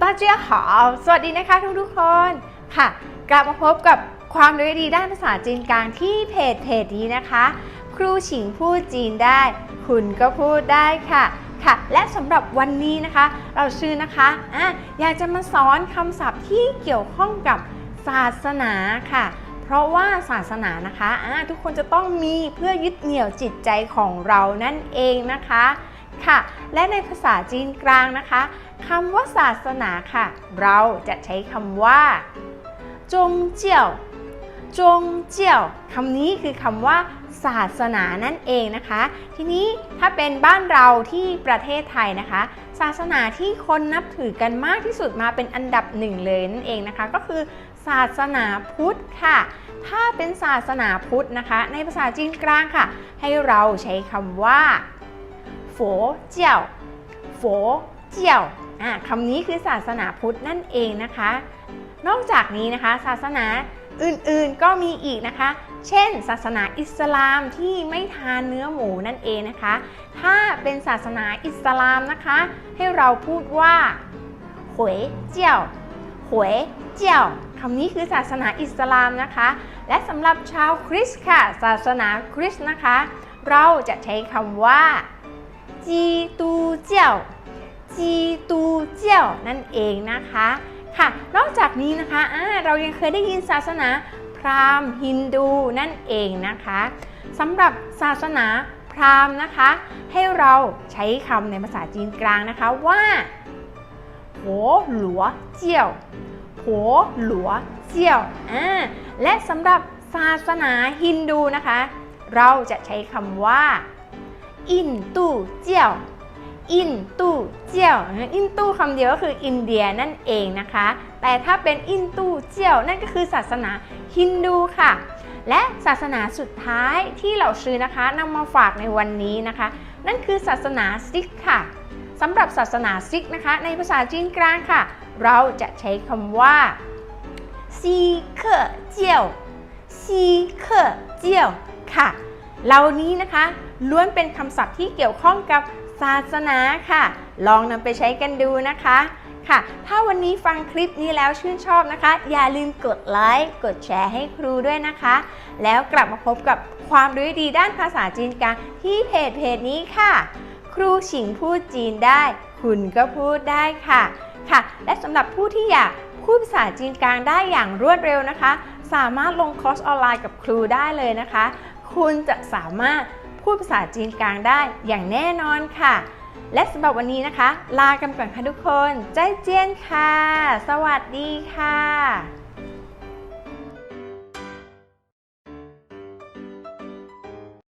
ต้าเจียหาสวัสดีนะคะทุกทุกๆคนค่ะ กลับมาพบกับความรู้ดีด้านภาษาจีนกลางที่เพจเพจนี้นะคะ ครูฉิงพูดจีนได้ คุณก็พูดได้ค่ะค่ะ และสำหรับวันนี้นะคะ เราชื่อนะคะอะอยากจะมาสอนคำศัพท์ที่เกี่ยวข้องกับศาสนาค่ะ เพราะว่าศาสนานะคะอะทุกคนจะต้องมีเพื่อยึดเหนี่ยวจิตใจของเรานั่นเองนะคะ ค่ะ และในภาษาจีนกลางนะคะคำว่าศาสนาค่ะ เราจะใช้คำว่า จงเจียวจงเจียวคำนี้คือคำว่า ศาสนานั่นเองนะคะ ทีนี้ถ้าเป็นบ้านเราที่ประเทศไทยนะคะ ศาสนาที่คนนับถือกันมากที่สุดมาเป็นอันดับหนึ่งเลยนั่นเองนะคะ ก็คือศาสนาพุทธค่ะ ถ้าเป็นศาสนาพุทธนะคะ ในภาษาจีนกลางค่ะ ให้เราใช้คำว่า โฟเจียวโฟเจียวคำนี้คือศาสนาพุทธนั่นเองนะคะ นอกจากนี้นะคะ ศาสนาอื่นๆก็มีอีกนะคะ เช่น ศาสนาอิสลามที่ไม่ทานเนื้อหมูนั่นเองนะคะ ถ้าเป็นศาสนาอิสลามนะคะ ให้เราพูดว่าหวยเจียวหวยเจียวคำนี้คือศาสนาอิสลามนะคะ และสำหรับชาวคริสต์ค่ะ ศาสนาคริสต์นะคะ เราจะใช้คำว่า จีตูเจียวจีตูเจียวนั่นเองนะคะค่ะ นอกจากนี้นะคะเรายังเคยได้ยินศาสนาพราหมณ์ฮินดูนั่นเองนะคะสำหรับศาสนาพราหมณ์นะคะ ให้เราใช้คำในภาษาจีนกลางนะคะว่าโหหลัวเจียวโหหลัวเจียวอ่าและสำหรับศาสนาฮินดูนะคะ เราจะใช้คำว่า อินตูเจียวอินตูเจียวอินตูคำเดียวก็คืออินเดียนั่นเองนะคะ แต่ถ้าเป็นอินตูเจียวนั่นก็คือศาสนาฮินดูค่ะ และศาสนาสุดท้ายที่เราซื้อนะคะนำมาฝากในวันนี้นะคะ นั่นคือศาสนาซิกค่ะสำหรับศาสนาซิกนะคะ ในภาษาจีนกลางค่ะ เราจะใช้คำว่าซีเคเจียวซีเคเจียวค่ะ เหล่านี้นะคะล้วนเป็นคำศัพท์ที่เกี่ยวข้องกับศาสนาค่ะ ลองนำไปใช้กันดูนะคะค่ะ ถ้าวันนี้ฟังคลิปนี้แล้วชื่นชอบนะคะ อย่าลืมกดไลค์กดแชร์ให้ครูด้วยนะคะ แล้วกลับมาพบกับความรู้ดีด้านภาษาจีนกลางที่เพจเพจนี้ค่ะ ครูฉิงพูดจีนได้ คุณก็พูดได้ค่ะค่ะ และสำหรับผู้ที่อยากพูดภาษาจีนกลางได้อย่างรวดเร็วนะคะ สามารถลงคอร์สออนไลน์กับครูได้เลยนะคะ คุณจะสามารถพูดภาษาจีนกลางได้อย่างแน่นอนค่ะ และสำหรับวันนี้นะคะ ลากันก่อนค่ะทุกคน ใจเจียนค่ะ สวัสดีค่ะ